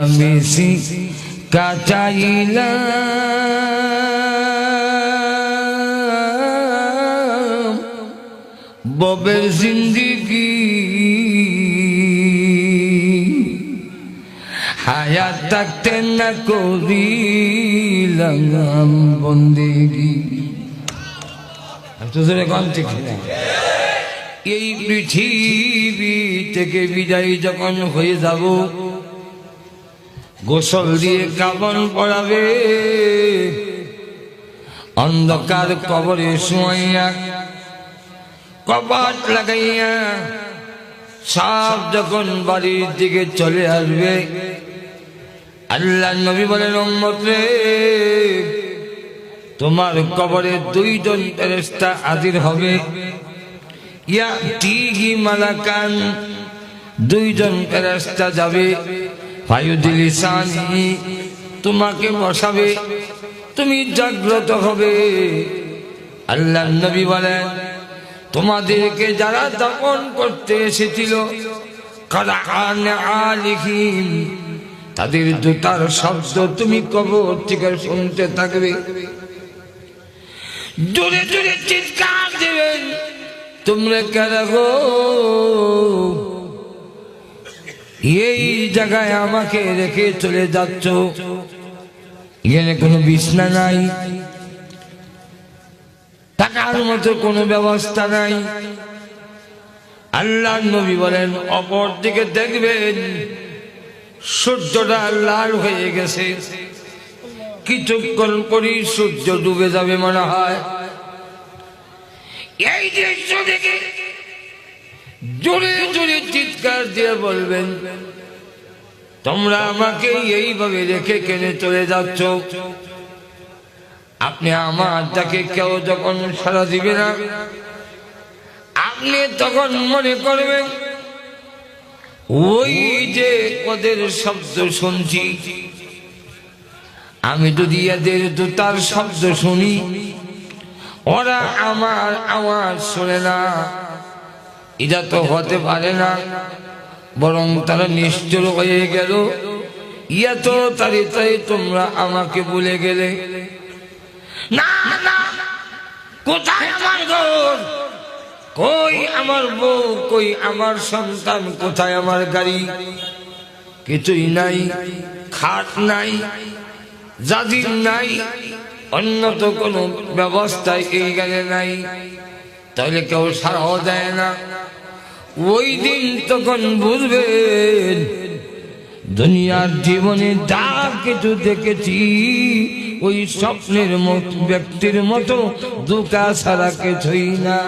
মিশামিশি কাটাইলাম ববের জিন্দিগি। হায়াত থাকতে না করিলাম বন্দিগি। গান ঠিক এই পৃথিবী থেকে বিদায় যখন হয়ে যাব গোসল দিয়ে কাবন পড়াবে অন্ধকার কবরে শুয়াইয়া কপাট লাগাইয়া সব যখন বাড়ির দিকে চলে আসবে আল্লাহ নবী বলেন রে, তোমার কবরে দুইজন ফেরেশতা হাজির হবে। ইয়া টিহি মালাকান, দুইজন ফেরেশতা যাবে। তোমাকে বসাবে, তুমি জাগ্রত হবে। আল্লাহ নবী বলেন, তোমাদেরকে যারা দমন করতে এসেছিল তাদের জুতার শব্দ তুমি কবর থেকে শুনতে থাকবে। জোরে জোরে চিৎকার দেবেন, তোমরা কেন গো এই জায়গায় আমাকে রেখে চলে যাচ্ছ। এখানে কোনো বিছনা নাই। টাকার মতো কোনো ব্যবস্থা নাই। আল্লাহ নবী বলেন অপর দিকে দেখবেন সূর্যটা লাল হয়ে গেছে। কিছুক্ষণ করি সূর্য ডুবে যাবে মনে হয়। এই দৃশ্য দেখে জোরে জোরে চিৎকার দিয়ে বলবেন, তোমরা আমাকে এইভাবে রেখে কেনে চলে যাচ্ছ। আপনি আমার তাকে কেউ যখন সারা দিবে না, আপনি তখন মনে করবেন, ওই যে ওদের শব্দ শুনছি। আমি যদি এদের জুতার শব্দ শুনি, ওরা আমার আওয়াজ শোনে না। এটা তো হতে পারে না। বরং তারা নিষ্ঠুর হয়ে গেল। ইয়া তো তারি তাই তোমরা আমাকে ভুলে গেলে। না না, কোথায় কই আমার বউ? কই আমার কোথায় আমার গাড়ি? কিছুই নাই, খাট নাই নাই, অন্য তো কোনো ব্যবস্থায় এই গানে নাই। তাহলে কেউ সারাও দেয় না। ওই দিন তখন বুঝবেন, দুনিয়ার জীবনে যা কিছু দেখেছি, ওই স্বপ্নের মতো, ব্যক্তির মতো, দুটা সারা কিছুই না।